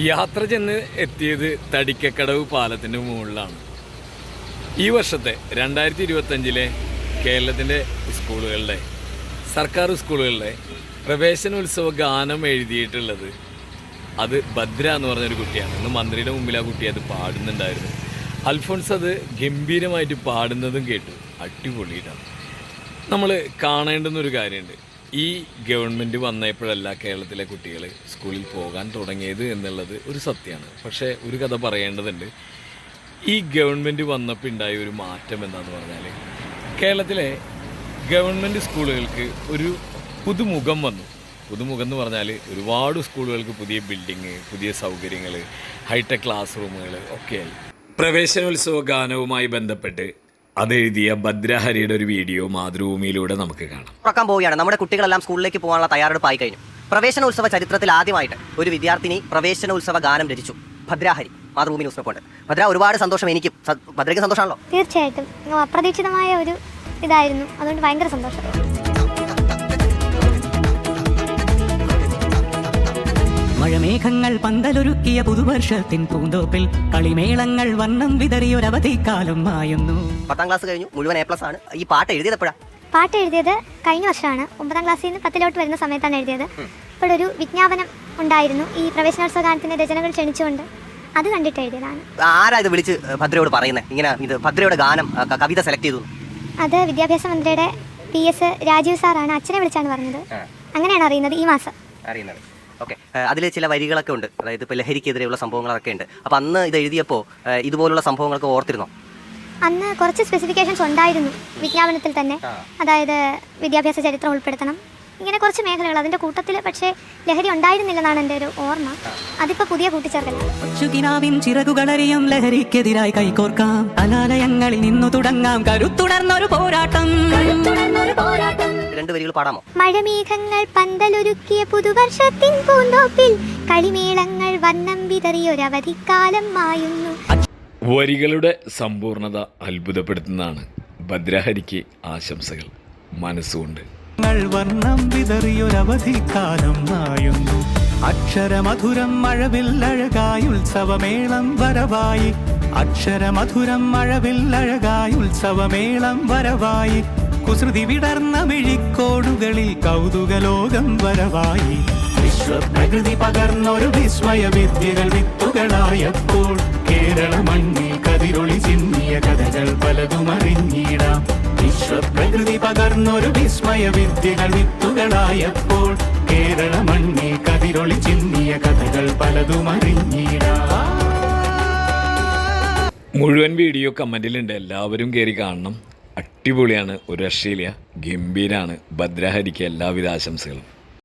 യാത്ര ചെന്ന് എത്തിയത് തടിക്കക്കടവ് പാലത്തിന്റെ മുകളിലാണ്. ഈ വർഷത്തെ രണ്ടായിരത്തി ഇരുപത്തഞ്ചിലെ കേരളത്തിന്റെ സ്കൂളുകളുടെ സർക്കാർ സ്കൂളുകളിലെ പ്രവേശനോത്സവ ഗാനം എഴുതിയിട്ടുള്ളത് അത് ഭദ്ര എന്ന് പറഞ്ഞൊരു കുട്ടിയാണ്. ഇന്ന് മന്ത്രിയുടെ മുമ്പിൽ ആ കുട്ടി അത് പാടുന്നുണ്ടായിരുന്നു. അൽഫോൺസ് അത് ഗംഭീരമായിട്ട് പാടുന്നതും കേട്ടു. അടിപൊളിയിട്ടാണ്. നമ്മൾ കാണേണ്ടുന്നൊരു കാര്യമുണ്ട്. ഈ ഗവൺമെന്റ് വന്നപ്പോഴല്ല കേരളത്തിലെ കുട്ടികൾ സ്കൂളിൽ പോകാൻ തുടങ്ങിയത് എന്നുള്ളത് ഒരു സത്യമാണ്. പക്ഷേ ഒരു കഥ പറയേണ്ടതുണ്ട്. ഈ ഗവൺമെന്റ് വന്നപ്പോൾ ഉണ്ടായ ഒരു മാറ്റം എന്താണെന്ന് പറഞ്ഞാൽ കേരളത്തിലെ ഗവൺമെന്റ് സ്കൂളുകൾക്ക് ഒരു പുതുമുഖം വന്നു. പുതുമുഖം എന്ന് പറഞ്ഞാൽ ഒരുപാട് സ്കൂളുകൾക്ക് പുതിയ ബിൽഡിങ് പുതിയ സൗകര്യങ്ങൾ ഹൈടെക് ക്ലാസ് റൂമുകൾ ഒക്കെയായി. പ്രവേശനോത്സവ ഗാനവുമായി ബന്ധപ്പെട്ട് അതെഴുതിയ ഭദ്രഹരിയുടെ ഒരു വീഡിയോ മാതൃഭൂമിയിലൂടെ നമുക്ക് കാണാം. തുറക്കാൻ പോവുകയാണ്. നമ്മുടെ കുട്ടികളെല്ലാം സ്കൂളിലേക്ക് പോകാനുള്ള തയ്യാറെടുപ്പായി കഴിഞ്ഞു പ്രവേശനോത്സവ ചരിത്രത്തിൽ ആദ്യമായിട്ട് ഒരു വിദ്യാർത്ഥിനി പ്രവേശനോത്സവ ഗാനം രചിച്ചു. ഭദ്രാഹരി മാതൃഭൂമി ന്യൂസ് റിപ്പോർട്ട് ഭദ്ര ഒരുപാട് സന്തോഷം എനിക്കും. ഭദ്രയ്ക്ക് സന്തോഷമാണല്ലോ? തീർച്ചയായിട്ടും. അപ്രതീക്ഷിതമായ ഒരു ഇതായിരുന്നു. അതുകൊണ്ട് ഭയങ്കര സന്തോഷം. മഴമേഘങ്ങൾ പന്തലൊരുക്കിയ പുതുവർഷത്തിൻ പൂന്തോപ്പിൽ കളിമേളങ്ങൾ വർണം വിതറിയൊരവധിക്കാലം ആയുന്നു പത്താം ക്ലാസ് കഴിഞ്ഞു മുഴുവൻ എ പ്ലസ് ആണ്. ഈ പാട്ട് എഴുതിയത് എപ്പോഴാണ് പാട്ട് എഴുതിയത് കഴിഞ്ഞ വർഷമാണ്. ഒമ്പതാം ക്ലാസ്സിൽ നിന്ന് പത്തിലോട്ട് വരുന്ന സമയത്താണ് എഴുതിയത്. ഇപ്പോഴൊരു വിജ്ഞാപനം ഉണ്ടായിരുന്നു. ഈ പ്രവേശനോത്സവ ഗാനത്തിന്റെ രചനകൾ ക്ഷണിച്ചുകൊണ്ട് അത് കണ്ടിട്ട് എഴുതിയതാണ്. ആരാ ഇത് വിളിച്ച് ഭദ്രയോട് പറയുന്നത് ഇങ്ങനെ ഇത് ഭദ്രയുടെ ഗാനം ക- കവിത സെലക്ട് ചെയ്തു. അത് വിദ്യാഭ്യാസ മന്ത്രിയുടെ പി എസ് രാജീവ് സാറാണ് അച്ഛനെ വിളിച്ചാണ് പറഞ്ഞത്. അങ്ങനെയാണ് അറിയുന്നത് ഈ മാസം. അറിയുന്നത്. ഓക്കെ. അതിൽ ചില വരികളൊക്കെ ഉണ്ട്. അതായത് ഇപ്പോൾ ലഹരിക്കെതിരെയുള്ള സംഭവങ്ങളൊക്കെ ഉണ്ട്. അപ്പോൾ അന്ന് ഇത് എഴുതിയപ്പോൾ ഇതുപോലുള്ള സംഭവങ്ങളൊക്കെ ഓർത്തിരുന്നോ? അന്ന് കുറച്ച് സ്പെസിഫിക്കേഷൻസ് ഉണ്ടായിരുന്നു വിജ്ഞാപനത്തിൽ തന്നെ. അതായത് വിദ്യാഭ്യാസ ചരിത്രം ഉൾപ്പെടുത്തണം. ഇങ്ങനെ കുറച്ച് മേഖലകൾ അതിന്റെ കൂട്ടത്തിൽ പക്ഷേ ലഹരി ഉണ്ടായിരുന്നില്ലെന്നാണ് എന്റെ ഒരു ഓർമ്മ. അതിപ്പോൾ പുതിയ കൂട്ടിച്ചേർക്കലാണ്. ചിറകുകളറിയും ലഹരിക്കെതിരായി കൈകോർക്കാം. അനാലയങ്ങളിൽ നിന്നു തുടങ്ങാം. കരുത്തുണർന്നൊരു പോരാട്ടം. രണ്ട് വരികൾ പാടാമോ? മഴമേഘങ്ങൾ പന്തലൊരുക്കിയ പുതുവർഷത്തിൻ പൂന്തോപ്പിൽ കളിമേളങ്ങൾ വിതറി വിതറിയൊരവധിക്കാലം മായുന്നു. വരികളുടെ സമ്പൂർണത അത്ഭുതപ്പെടുത്തുന്നതാണ് ഭദ്രഹരിക്ക് ആശംസകൾ മനസ്സുകൊണ്ട്. ങ്ങൾ വർണം വിതറിയൊരവധിക്കാലം നായുന്നു. അക്ഷരമധുരം മഴവില്ലഴകായി ഉത്സവമേളം വരവായി. അക്ഷരമധുരം മഴവില്ലഴകായി ഉത്സവമേളം വരവായി. കുസൃതി വിടർന്ന മിഴിക്കോടുകളിൽ കൗതുകലോകം വരവായി. വിശ്വപ്രകൃതി പകർന്നൊരു വിസ്മയ വിദ്യകൾ വിത്തുകളായപ്പോൾ കേരള മണ്ണിൽ കതിരൊളി ചിന്നിയ കഥകൾ പലതും വിശ്വപ്രകൃതി പകർന്നൊരു വിസ്മയ വിദ്യകൾ വിത്തുകളായപ്പോൾ കേരള മണ്ണിൽ കതിരൊളി ചിന്നിയ കഥകൾ പലതും അറിഞ്ഞിടാം. മുഴുവൻ വീഡിയോ കമന്റിലുണ്ട് എല്ലാവരും കയറി കാണണം. അടിപൊളിയാണ്. ഒരു രക്ഷയില്ല. ഗംഭീരാണ്. ഭദ്രഹരിക്ക് എല്ലാവിധ ആശംസകളും.